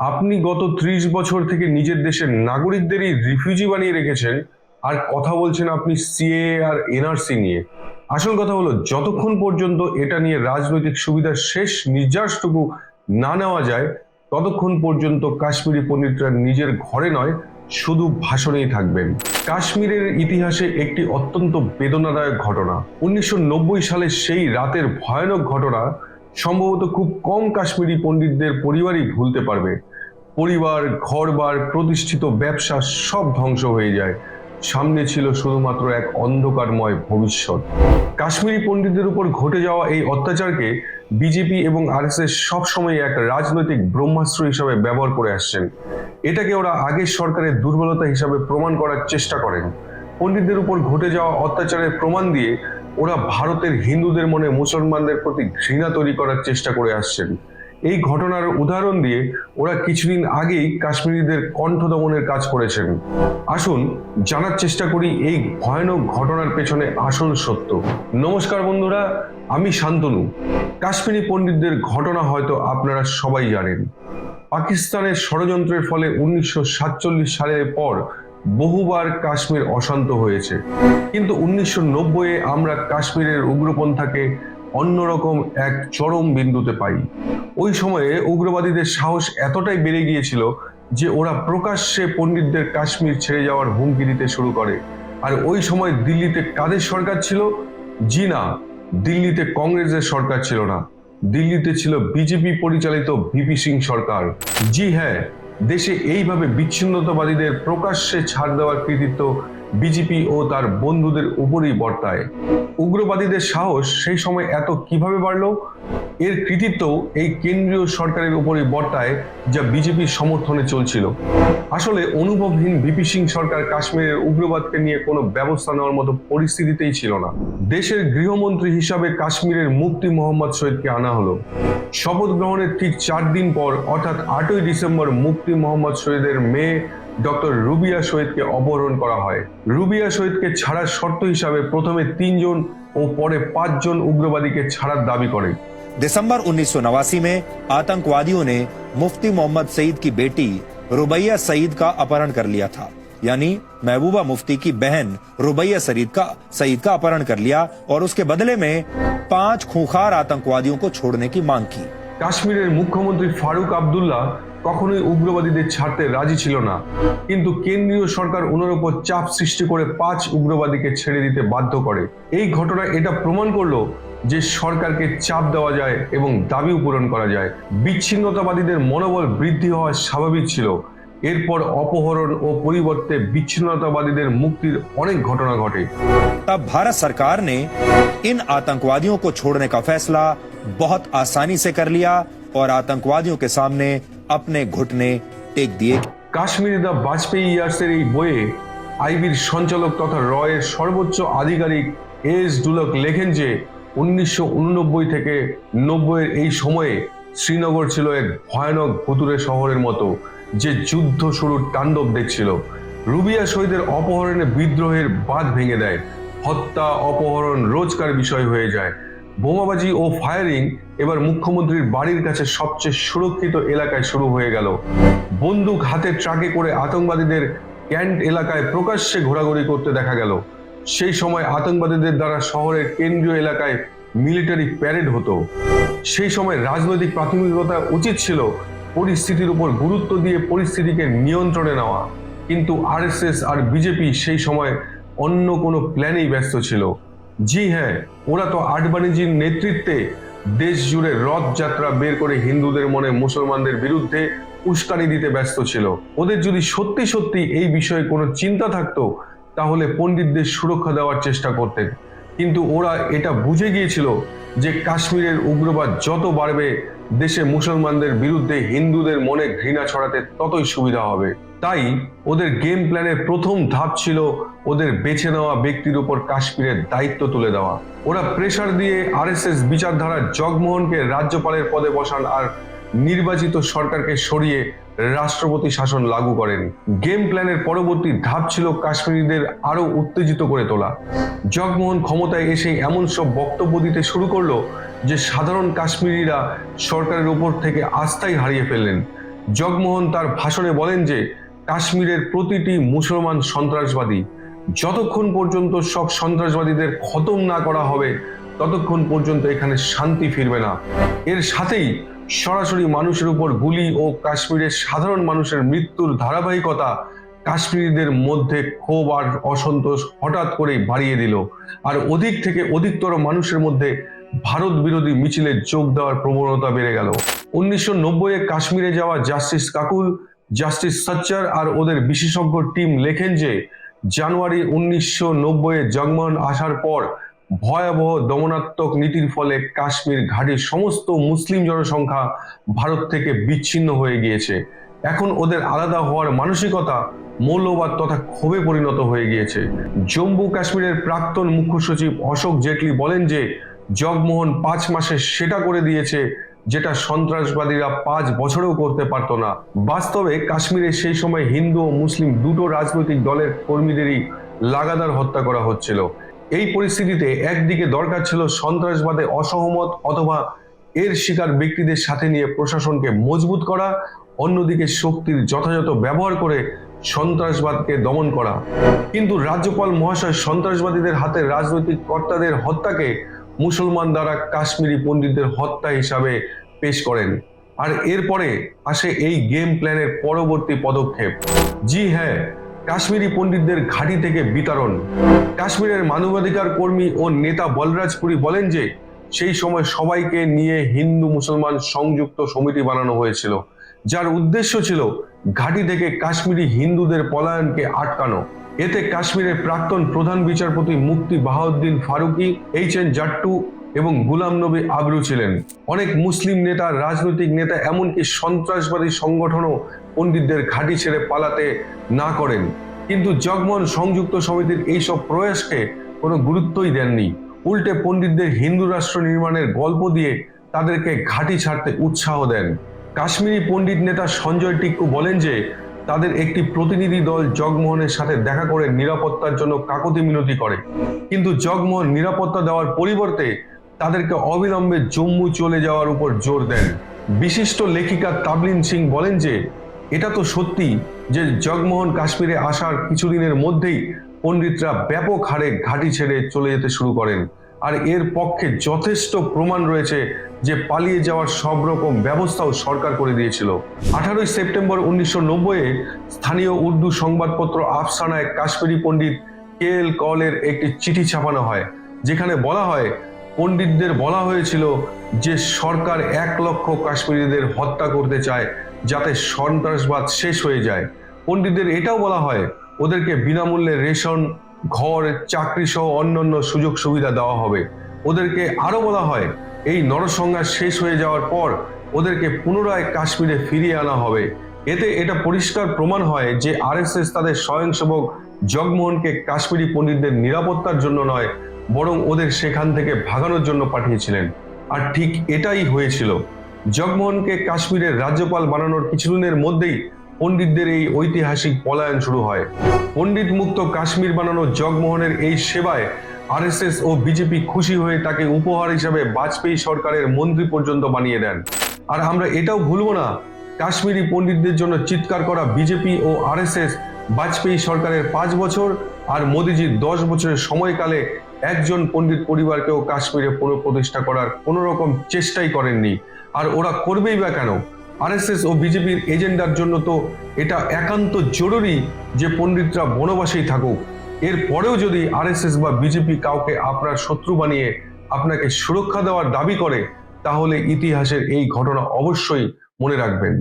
আপনি গত ত্রিশ বছর থেকে নিজের দেশের নাগরিকদেরই রিফিউজি বানিয়ে রেখেছেন আর কথা বলছেন আপনি সিএ আর এনআরসি নিয়ে। আসল কথা হলো, যতক্ষণ পর্যন্ত এটা নিয়ে রাজনৈতিক সুবিধার শেষ নির্যাসটুকু না নেওয়া যায়, ততক্ষণ পর্যন্ত কাশ্মীরি পণ্ডিতরা নিজের ঘরে নয়, শুধু ভাষণেই থাকবেন। কাশ্মীরের ইতিহাসে একটি অত্যন্ত বেদনাদায়ক ঘটনা। উনিশশো নব্বই সালে সেই রাতের ভয়ানক ঘটনা সম্ভবত খুব কম কাশ্মীরি পণ্ডিতদের পরিবারই ভুলতে পারবে। পরিবার, ঘরবার, প্রতিষ্ঠিত ব্যবসা সব ধ্বংস হয়ে যায়। সামনে ছিল শুধুমাত্র এক অন্ধকারময় ভবিষ্যৎ। কাশ্মীরি পণ্ডিতদের উপর ঘটে যাওয়া এই অত্যাচারকে বিজেপি এবং আরএসএস সবসময় এক রাজনৈতিক ব্রহ্মাস্ত্র হিসাবে ব্যবহার করে আসছেন। এটাকে ওরা আগের সরকারের দুর্বলতা হিসাবে প্রমাণ করার চেষ্টা করেন। পণ্ডিতদের উপর ঘটে যাওয়া অত্যাচারের প্রমাণ দিয়ে ওরা ভারতের হিন্দুদের মনে মুসলমানদের প্রতি ঘৃণা তৈরি করার চেষ্টা করে আসছেন। এই ঘটনার উদাহরণ দিয়ে ওরা কিছুদিন আগেই কাশ্মীরিদের কণ্ঠ দমনের কাজ করেছেন। আসুন জানার চেষ্টা করি এই ভয়ানক ঘটনার পেছনে আসল সত্য। নমস্কার বন্ধুরা, আমি শান্তনু। কাশ্মীরি পণ্ডিতদের ঘটনা হয়তো আপনারা সবাই জানেন। পাকিস্তানের ষড়যন্ত্রের ফলে উনিশশো সাতচল্লিশ সালের পর বহুবার কাশ্মীর অশান্ত হয়েছে। কিন্তু উনিশশো নব্বইয়ে আমরা কাশ্মীরের উগ্রপন্থাকে অন্যরকম এক চরম বিন্দুতে পাই। ওই সময়ে উগ্রবাদীদের সাহস এতটাই বেড়ে গিয়েছিল যে ওরা প্রকাশ্যে পণ্ডিতদের কাশ্মীর ছেড়ে যাওয়ার হুমকি দিতে শুরু করে। আর ওই সময় দিল্লিতে কাদের সরকার ছিল? জি না, দিল্লিতে কংগ্রেসের সরকার ছিল না। দিল্লিতে ছিল বিজেপি পরিচালিত ভিপি সিং সরকার। জি হ্যাঁ দেশে এইভাবে বিচ্ছিন্নতাবাদীদের প্রকাশ্যে ছাড় দেওয়ার কৃতিত্ব বিজেপি ও তার বন্ধুদের উপরই বর্তায়। উগ্রবাদীদের সাহস সেই সময় এত কীভাবে বাড়লো? এর কৃতিত্ব এই কেন্দ্রীয় সরকারের উপরই বর্তায় যা বিজেপির সমর্থনে চলছিল। আসলে অনুভবহীন ভিপি সিং সরকার কাশ্মীরের উগ্রবাদকে নিয়ে কোনো ব্যবস্থা নেওয়ার মতো পরিস্থিতিতেই ছিল না। দেশের গৃহমন্ত্রী হিসাবে কাশ্মীরের মুক্তি মোহাম্মদ সৈয়দকে আনা হলো। শপথ গ্রহণের ঠিক চার দিন পর, অর্থাৎ আটই ডিসেম্বর মুক্তি মোহাম্মদ সৈয়দের মেয়ে ডক্টর রুবিয়া শহীদকে অপহরণ করা হয় রুবিয়া শহীদকে ছাড়ার শর্ত হিসাবে প্রথমে তিনজন ও পরে পাঁচজন উগ্রবাদীকে ছাড়ার দাবি করে दिसंबर 1989 में आतंकवादियों ने मुफ्ती मोहम्मद सईद की बेटी रुबैया सईद का अपहरण कर लिया था यानी महबूबा मुफ्ती की बहन रुबैया सईद का सईद का अपहरण कर लिया और उसके बदले में पांच खूंखार आतंकवादियों को छोड़ने की मांग की কাশ্মীরের মুখ্যমন্ত্রী ফারুক আবদুল্লাহ কখনোই উগ্রবাদীদের ছাড়তে রাজি ছিল না কিন্তু কেন্দ্রীয় সরকার ওনার উপর চাপ সৃষ্টি করে পাঁচ উগ্রবাদীকে ছেড়ে দিতে বাধ্য করে এই ঘটনা এটা প্রমাণ করলো যে সরকারকে চাপ দেওয়া যায় এবং দাবিও পূরণ করা যায় বিচ্ছিন্নতাবাদীদের মনোবল বৃদ্ধি হওয়া স্বাভাবিক ছিল এরপর অপহরণ ও পরিবর্তে বিচ্ছিন্নতাবাদীদের মুক্তির অনেক ঘটনা ঘটে तब भारत सरकार ने इन आतंकवादियों को छोड़ने का फैसला बहुत आसानी से कर लिया और आतंकवादियों के सामने আপনি ঘটনে টেক দিয়ে কাশ্মীরি দ্য বাজপেয়ী ইয়ার্সের এই বইয়ে আইবির সঞ্চালক তথা রয়ের সর্বোচ্চ আধিকারিক এস ডুলক লেখেন যে, উনিশশো উননব্বই থেকে নব্বইয়ের এই সময়ে শ্রীনগর ছিল এক ভয়ানক ভুতুরে শহরের মতো, যে যুদ্ধ শুরুর তাণ্ডব দেখছিল। রুবিয়া শহীদের অপহরণে বিদ্রোহের বাঁধ ভেঙে দেয়। হত্যা, অপহরণ, রোজকার বিষয় হয়ে যায়। বোমাবাজি ও ফায়ারিং এবার মুখ্যমন্ত্রীর বাড়ির কাছে সবচেয়ে সুরক্ষিত এলাকায় শুরু হয়ে গেল। বন্দুক হাতে ট্রাকে করে আতঙ্কবাদীদের ক্যান্ট এলাকায় প্রকাশ্যে ঘোরাঘুরি করতে দেখা গেল। সেই সময় আতঙ্কবাদীদের দ্বারা শহরের কেন্দ্রীয় এলাকায় মিলিটারি প্যারেড হতো। সেই সময় রাজনৈতিক প্রাথমিকতা উচিত ছিল পরিস্থিতির উপর গুরুত্ব দিয়ে পরিস্থিতিকে নিয়ন্ত্রণে নেওয়া। কিন্তু আরএসএস আর বিজেপি সেই সময় অন্য কোনো প্ল্যানেই ব্যস্ত ছিল। জি হ্যাঁ ওরা তো আডবাণীজির নেতৃত্বে দেশ জুড়ে রথযাত্রা বের করে হিন্দুদের মনে মুসলমানদের বিরুদ্ধে উস্কানি দিতে ব্যস্ত ছিল। ওদের যদি সত্যি সত্যি এই বিষয়ে কোনো চিন্তা থাকতো, তাহলে পণ্ডিতদের সুরক্ষা দেওয়ার চেষ্টা করতেন। কিন্তু ওরা এটা বুঝে গিয়েছিল যে কাশ্মীরের উগ্রবাদ যত বাড়বে, দেশে মুসলমানদের বিরুদ্ধে হিন্দুদের মনে ঘৃণা ছড়াতে ততই সুবিধা হবে। তাই ওদের গেম প্ল্যানের প্রথম ধাপ ছিল ওদের বেছে নেওয়া ব্যক্তির উপর কাশ্মীরের দায়িত্ব তুলে দেওয়া। ওরা প্রেশার দিয়ে আরএসএস বিচারধারা জগমোহনকে রাজ্যপালের পদে বসান আর নির্বাচিত সরকারকে সরিয়ে রাষ্ট্রপতি শাসন লাগু করেন। গেম প্ল্যানের পরবর্তী ধাপ ছিল কাশ্মীরিদের আরও উত্তেজিত করে তোলা। জগমোহন ক্ষমতায় এসে এমন সব বক্তব্য দিতে শুরু করল যে সাধারণ কাশ্মীরিরা সরকারের উপর থেকে আস্থাই হারিয়ে ফেললেন। জগমোহন তার ভাষণে বলেন যে কাশ্মীরের প্রতিটি মুসলমান সন্ত্রাসবাদী যতক্ষণ পর্যন্ত সব সন্ত্রাসবাদীদের খতম না করা হবে, ততক্ষণ পর্যন্ত এখানে শান্তি ফিরবে না। এর সাথেই সরাসরি মানুষের উপর গুলি ও কাশ্মীরের সাধারণ মানুষের মৃত্যুর ধারাবাহিকতা কাশ্মীরিদের মধ্যে ক্ষোভ আর অসন্তোষ হঠাৎ করেই বাড়িয়ে দিল। আর অধিক থেকে অধিকতর মানুষের মধ্যে ভারত বিরোধী মিছিলে যোগ দেওয়ার প্রবণতা বেড়ে গেল। উনিশশো নব্বইয়ে কাশ্মীরে যাওয়া জাস্টিস কাকুল জাস্টিস সচ্চার আর ওদের বিশেষজ্ঞ টিম লেখেন যে, জানুয়ারি উনিশশো নব্বইয়ে জগমোহন আসার পর ভয়াবহ দমনাত্মক নীতির ফলে কাশ্মীর ঘাটির সমস্ত মুসলিম জনসংখ্যা ভারত থেকে বিচ্ছিন্ন হয়ে গিয়েছে। এখন ওদের আলাদা হওয়ার মানসিকতা মৌলবাদ তথা ক্ষোভে পরিণত হয়ে গিয়েছে। জম্মু কাশ্মীরের প্রাক্তন মুখ্য সচিব অশোক জেটলি বলেন যে, জগমোহন পাঁচ মাসে সেটা করে দিয়েছে যেটা সন্ত্রাসবাদীরা পাঁচ বছরেও করতে পারতো না। বাস্তবে কাশ্মীরে সেই সময় হিন্দু ও মুসলিম দুটো রাজনৈতিক দলের কর্মীদেরই লাগাতার হত্যা করা হচ্ছিল। এই পরিস্থিতিতে একদিকে দরকার ছিল সন্ত্রাসবাদে অসহমত অথবা এর শিকার ব্যক্তিদের সাথে নিয়ে প্রশাসনকে মজবুত করা, অন্যদিকে শক্তির যথাযথ ব্যবহার করে সন্ত্রাসবাদকে দমন করা। কিন্তু রাজ্যপাল মহাশয় সন্ত্রাসবাদীদের হাতে রাজনৈতিক কর্তাদের হত্যাকে মুসলমান দ্বারা কাশ্মীরি পণ্ডিতদের হত্যা হিসাবে পেশ করেন। আর এরপরে আসে এই গেম প্ল্যানের পরবর্তী পদক্ষেপ। জি হ্যাঁ কাশ্মীরি পণ্ডিতদের ঘাঁটি থেকে বিতরণ। কাশ্মীরের মানবাধিকার কর্মী ও নেতা বলরাজপুরি বলেন যে, সেই সময় সবাইকে নিয়ে হিন্দু মুসলমান সংযুক্ত সমিতি বানানো হয়েছিল, যার উদ্দেশ্য ছিল ঘাঁটি থেকে কাশ্মীরি হিন্দুদের পলায়নকে আটকানো। এতে কাশ্মীরের প্রাক্তন প্রধান বিচারপতি মুফতি বাহাউদ্দিন ফারুকি, এইচ এন জাট্টু এবং গুলাম নবী আবরু ছিলেন। অনেক মুসলিম নেতা, রাজনৈতিক নেতা, এমনকি সন্ত্রাসবাদী সংগঠনও পণ্ডিতদের ঘাঁটি ছেড়ে পালাতে না করেন। কিন্তু জগমোহন সংযুক্ত সমিতির এইসব প্রয়াসকে কোনো গুরুত্বই দেননি। উল্টে পণ্ডিতদের হিন্দু রাষ্ট্র নির্মাণের গল্প দিয়ে তাদেরকে ঘাঁটি ছাড়তে উৎসাহ দেন। কাশ্মীরি পণ্ডিত নেতা সঞ্জয় টিক্কু বলেন যে তাদের একটি প্রতিনিধি দল জগমোহনের সাথে দেখা করে নিরাপত্তার জন্য কাকতি মিনতি করে। কিন্তু জগমোহন নিরাপত্তা দেওয়ার পরিবর্তে তাদেরকে অবিলম্বে জম্মু চলে যাওয়ার উপর জোর দেন। বিশিষ্ট লেখিকা তাবলিন সিং বলেন যে, এটা তো সত্যি যে জগমোহন কাশ্মীরে আসার কিছুদিনের মধ্যেই পণ্ডিতরা ব্যাপক হারে ঘাঁটি ছেড়ে চলে যেতে শুরু করেন। আর এর পক্ষে যথেষ্ট প্রমাণ রয়েছে যে পালিয়ে যাওয়ার সব রকম ব্যবস্থাও সরকার করে দিয়েছিল। আঠারোই সেপ্টেম্বর উনিশশো নব্বইয়ে স্থানীয় উর্দু সংবাদপত্র আফসানায় কাশ্মীরি পণ্ডিত কে এল কলের একটি চিঠি ছাপানো হয়, যেখানে বলা হয়, পণ্ডিতদের বলা হয়েছিল যে সরকার এক লক্ষ কাশ্মীরিদের হত্যা করতে চায় যাতে সন্ত্রাসবাদ শেষ হয়ে যায়। পণ্ডিতদের এটাও বলা হয়, ওদেরকে বিনামূল্যে রেশন ঘর, চাকরি সহ অন্যান্য সুযোগ সুবিধা দেওয়া হবে। ওদেরকে আরও বলা হয়, এই নরসংহার শেষ হয়ে যাওয়ার পর ওদেরকে পুনরায় কাশ্মীরে ফিরিয়ে আনা হবে। এতে এটা পরিষ্কার প্রমাণ হয় যে আরএসএস তাদের স্বয়ংসেবক জগমোহনকে কাশ্মীরি পণ্ডিতদের নিরাপত্তার জন্য নয়, বরং ওদের সেখান থেকে ভাগানোর জন্য পাঠিয়েছিলেন। আর ঠিক এটাই হয়েছিল। জগমোহনকে কাশ্মীরের রাজ্যপাল বানানোর কিছুদিনের মধ্যেই পণ্ডিতদের এই ঐতিহাসিক পলায়ন শুরু হয়। পণ্ডিত মুক্ত কাশ্মীর বানানো জগমোহনের এই সেবায় আরএসএস ও বিজেপি খুশি হয়ে তাকে উপহার হিসাবে বাজপেয়ী সরকারের মন্ত্রী পর্যন্ত বানিয়ে দেন। আর আমরা এটাও ভুলব না, কাশ্মীরি পণ্ডিতদের জন্য চিৎকার করা বিজেপি ও আরএসএস বাজপেয়ী সরকারের পাঁচ বছর আর মোদিজির দশ বছরের সময়কালে একজন পণ্ডিত পরিবারকেও কাশ্মীরে পুনঃপ্রতিষ্ঠা করার কোনো রকম চেষ্টাই করেননি। আর ওরা করবেই বা কেন? আরএসএস ও বিজেপির এজেন্ডার জন্য তো এটা একান্ত জরুরি যে পণ্ডিতরা বনবাসেই থাকুক। এর পরেও যদি আরএসএস বা বিজেপি কাউকে আপনার শত্রু বানিয়ে আপনাকে সুরক্ষা দেওয়ার দাবি করে, তাহলে ইতিহাসের এই ঘটনা অবশ্যই মনে রাখবেন।